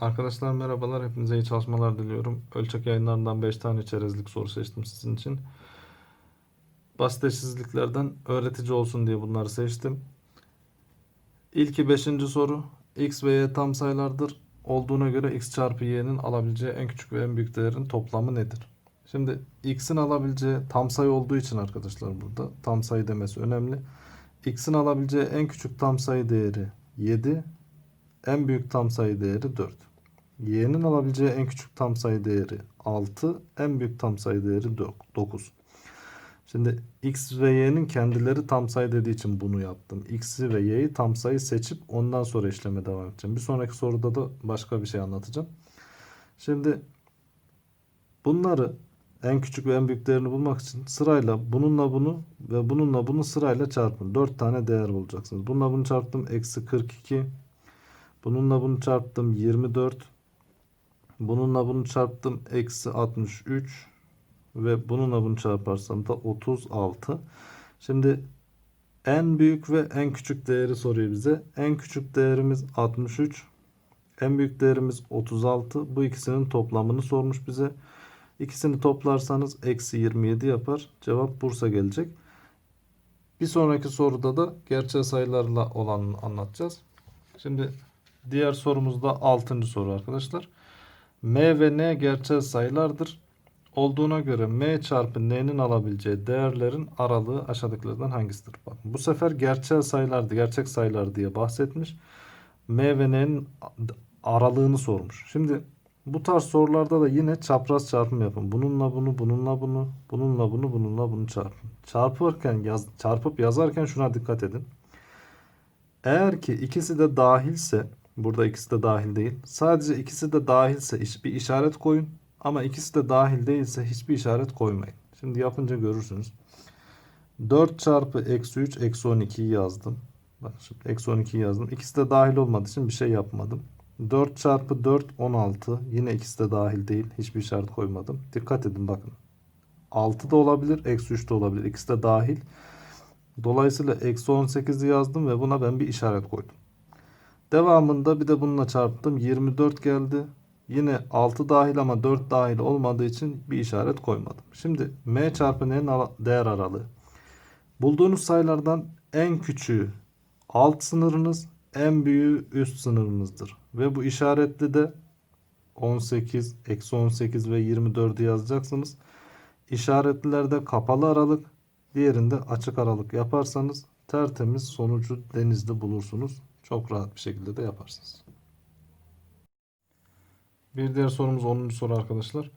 Arkadaşlar merhabalar. Hepinize iyi çalışmalar diliyorum. Ölçek yayınlarından 5 tane çerezlik soru seçtim sizin için. Basit eşsizliklerden öğretici olsun diye bunları seçtim. İlki 5. soru. X ve Y tam sayılardır. Olduğuna göre x çarpı y'nin alabileceği en küçük ve en büyük değerin toplamı nedir? Şimdi x'in alabileceği tam sayı olduğu için arkadaşlar burada tam sayı demesi önemli. x'in alabileceği en küçük tam sayı değeri 7, en büyük tam sayı değeri 4. Y'nin alabileceği en küçük tam sayı değeri 6, en büyük tam sayı değeri 9. Şimdi x ve y'nin kendileri tam sayı dediği için bunu yaptım. x'i ve y'yi tam sayı seçip ondan sonra işleme devam edeceğim. Bir sonraki soruda da başka bir şey anlatacağım. Şimdi bunları en küçük ve en büyük değerini bulmak için sırayla bununla bunu ve bununla bunu sırayla çarpın. 4 tane değer bulacaksınız. Bununla bunu çarptım. Eksi 42. Bununla bunu çarptım. 24. Bununla bunu çarptım. Eksi 63. Ve bununla bunu çarparsam da 36. Şimdi en büyük ve en küçük değeri soruyor bize. En küçük değerimiz 63. En büyük değerimiz 36. Bu ikisinin toplamını sormuş bize. İkisini toplarsanız eksi 27 yapar. Cevap Bursa gelecek. Bir sonraki soruda da gerçel sayılarla olanını anlatacağız. Şimdi diğer sorumuz da 6. soru arkadaşlar. M ve N gerçel sayılardır. Olduğuna göre M çarpı N'nin alabileceği değerlerin aralığı aşağıdakilerden hangisidir? Bakın bu sefer gerçel sayılardı, gerçek sayılar diye bahsetmiş. M ve N'nin aralığını sormuş. Şimdi bu tarz sorularda da yine çapraz çarpım yapın. Bununla bunu, bununla bunu, bununla bunu, bununla bunu çarpın. Çarpırken yaz, çarpıp yazarken şuna dikkat edin. Eğer ki ikisi de dahilse, burada ikisi de dahil değil. Sadece ikisi de dahilse bir işaret koyun. Ama ikisi de dahil değilse hiçbir işaret koymayın. Şimdi yapınca görürsünüz. 4 çarpı eksi 3 eksi 12'yi yazdım. Bak şimdi eksi 12'yi yazdım. İkisi de dahil olmadığı için bir şey yapmadım. 4 çarpı 4 16. Yine ikisi de dahil değil. Hiçbir işaret koymadım. Dikkat edin bakın. 6 da olabilir. Eksi 3 de olabilir. İkisi de dahil. Dolayısıyla eksi 18'i yazdım ve buna ben bir işaret koydum. Devamında bir de bununla çarptım. 24 geldi. Yine 6 dahil ama 4 dahil olmadığı için bir işaret koymadım. Şimdi m çarpı n'nin değer aralığı. Bulduğunuz sayılardan en küçüğü alt sınırınız, en büyüğü üst sınırınızdır. Ve bu işaretli de 18, eksi 18 ve 24'ü yazacaksınız. İşaretlilerde kapalı aralık, diğerinde açık aralık yaparsanız tertemiz sonucu denizde bulursunuz. Çok rahat bir şekilde de yaparsınız. Bir diğer sorumuz 10. soru arkadaşlar.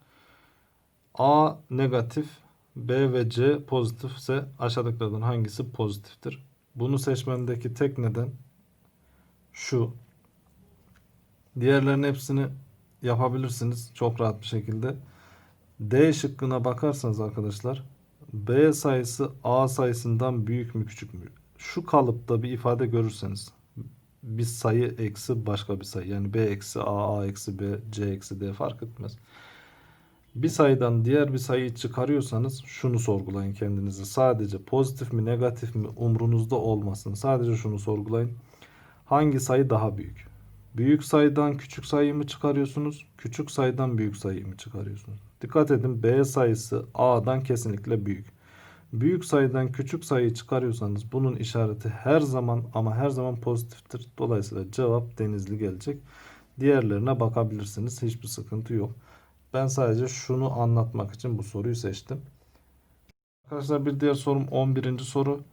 A negatif, B ve C pozitifse aşağıdakilerden hangisi pozitiftir? Bunu seçmemdeki tek neden şu. Diğerlerin hepsini yapabilirsiniz çok rahat bir şekilde. D şıkkına bakarsanız arkadaşlar B sayısı A sayısından büyük mü küçük mü? Şu kalıpta bir ifade görürseniz bir sayı eksi başka bir sayı. Yani B eksi A, A eksi B, C eksi D fark etmez. Bir sayıdan diğer bir sayıyı çıkarıyorsanız şunu sorgulayın kendinize. Sadece pozitif mi negatif mi umrunuzda olmasın. Sadece şunu sorgulayın. Hangi sayı daha büyük? Büyük sayıdan küçük sayıyı mı çıkarıyorsunuz? Küçük sayıdan büyük sayıyı mı çıkarıyorsunuz? Dikkat edin B sayısı A'dan kesinlikle büyük. Büyük sayıdan küçük sayıyı çıkarıyorsanız bunun işareti her zaman ama her zaman pozitiftir. Dolayısıyla cevap denizli gelecek. Diğerlerine bakabilirsiniz. Hiçbir sıkıntı yok. Ben sadece şunu anlatmak için bu soruyu seçtim. Arkadaşlar bir diğer sorum 11. soru.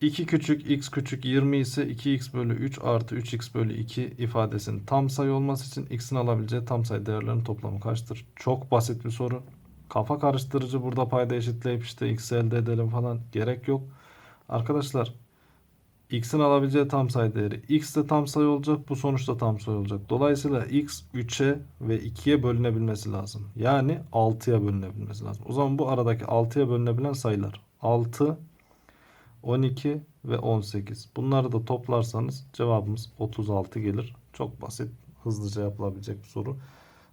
2 küçük x küçük 20 ise 2x bölü 3 artı 3x bölü 2 ifadesinin tam sayı olması için x'in alabileceği tam sayı değerlerinin toplamı kaçtır? Çok basit bir soru. Kafa karıştırıcı burada payda eşitleyip işte x elde edelim falan gerek yok. Arkadaşlar x'in alabileceği tam sayı değeri x de tam sayı olacak bu sonuçta tam sayı olacak. Dolayısıyla x 3'e ve 2'ye bölünebilmesi lazım. Yani 6'ya bölünebilmesi lazım. O zaman bu aradaki 6'ya bölünebilen sayılar 6, 12 ve 18. Bunları da toplarsanız cevabımız 36 gelir. Çok basit, hızlıca yapılabilecek bir soru.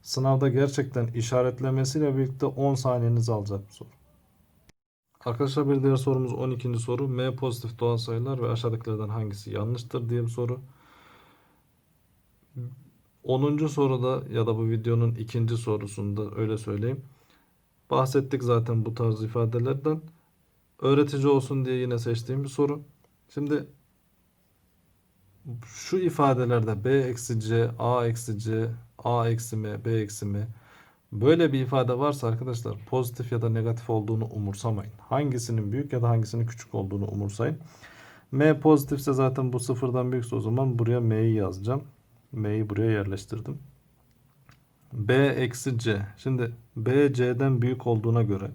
Sınavda gerçekten işaretlemesiyle birlikte 10 saniyenizi alacak bir soru. Arkadaşlar bir diğer sorumuz 12. soru. M pozitif doğal sayılar ve aşağıdakilerden hangisi yanlıştır diye bir soru. 10. soruda ya da bu videonun ikinci sorusunda öyle söyleyeyim. Bahsettik zaten bu tarz ifadelerden. Öğretici olsun diye yine seçtiğim bir soru. Şimdi şu ifadelerde b eksi c, a eksi c, a eksi m, b eksi m böyle bir ifade varsa arkadaşlar pozitif ya da negatif olduğunu umursamayın. Hangisinin büyük ya da hangisinin küçük olduğunu umursayın. m pozitifse zaten bu sıfırdan büyükse o zaman buraya m'yi yazacağım. m'yi buraya yerleştirdim. b eksi c. Şimdi b c'den büyük olduğuna göre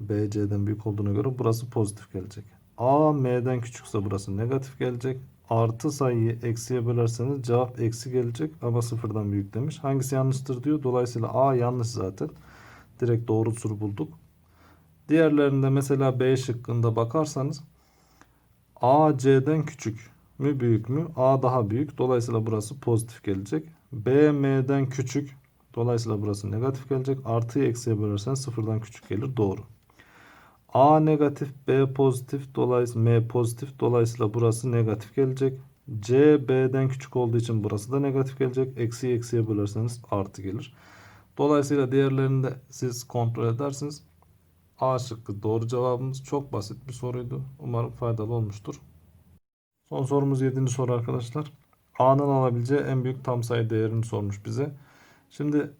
b c'den büyük olduğuna göre burası pozitif gelecek. a m'den küçükse burası negatif gelecek. Artı sayıyı eksiye bölerseniz cevap eksi gelecek ama sıfırdan büyük demiş. Hangisi yanlıştır diyor. Dolayısıyla a yanlış zaten. Direkt doğrusunu bulduk. Diğerlerinde mesela B şıkkında bakarsanız A C'den küçük mü büyük mü? A daha büyük. Dolayısıyla burası pozitif gelecek. B M'den küçük. Dolayısıyla burası negatif gelecek. Artıyı eksiye bölersen sıfırdan küçük gelir. Doğru. A negatif, B pozitif, dolayısıyla M pozitif. Dolayısıyla burası negatif gelecek. C B'den küçük olduğu için burası da negatif gelecek. Eksiyi eksiye bölerseniz artı gelir. Dolayısıyla diğerlerini de siz kontrol edersiniz. A şıkkı doğru cevabımız. Çok basit bir soruydu. Umarım faydalı olmuştur. Son sorumuz 7. soru arkadaşlar. A'nın alabileceği en büyük tam sayı değerini sormuş bize. Şimdi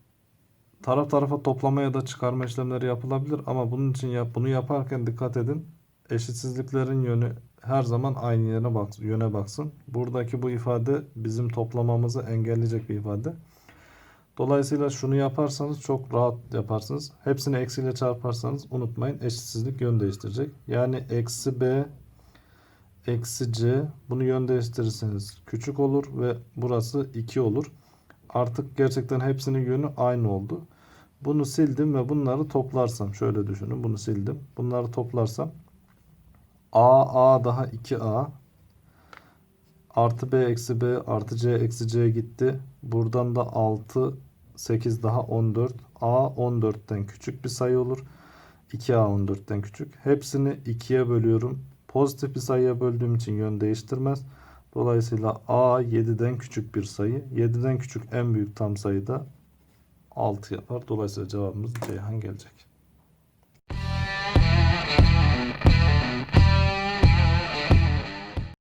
taraf tarafa toplama ya da çıkarma işlemleri yapılabilir ama bunun için yap, bunu yaparken dikkat edin. Eşitsizliklerin yönü her zaman aynı yöne, bak, yöne baksın. Buradaki bu ifade bizim toplamamızı engelleyecek bir ifade. Dolayısıyla şunu yaparsanız çok rahat yaparsınız. Hepsini eksiyle çarparsanız unutmayın eşitsizlik yön değiştirecek. Yani eksi b eksi c bunu yön değiştirirseniz küçük olur ve burası 2 olur. Artık gerçekten hepsinin yönü aynı oldu. Bunu sildim ve bunları toplarsam şöyle düşünün bunu sildim. Bunları toplarsam a a daha 2a artı b eksi b artı c eksi c gitti. Buradan da 6 8 daha 14 a 14'ten küçük bir sayı olur. 2a 14'ten küçük. Hepsini 2'ye bölüyorum. Pozitif bir sayıya böldüğüm için yön değiştirmez. Dolayısıyla a 7'den küçük bir sayı. 7'den küçük en büyük tam sayı da 6 yapar. Dolayısıyla cevabımız Ceyhan gelecek.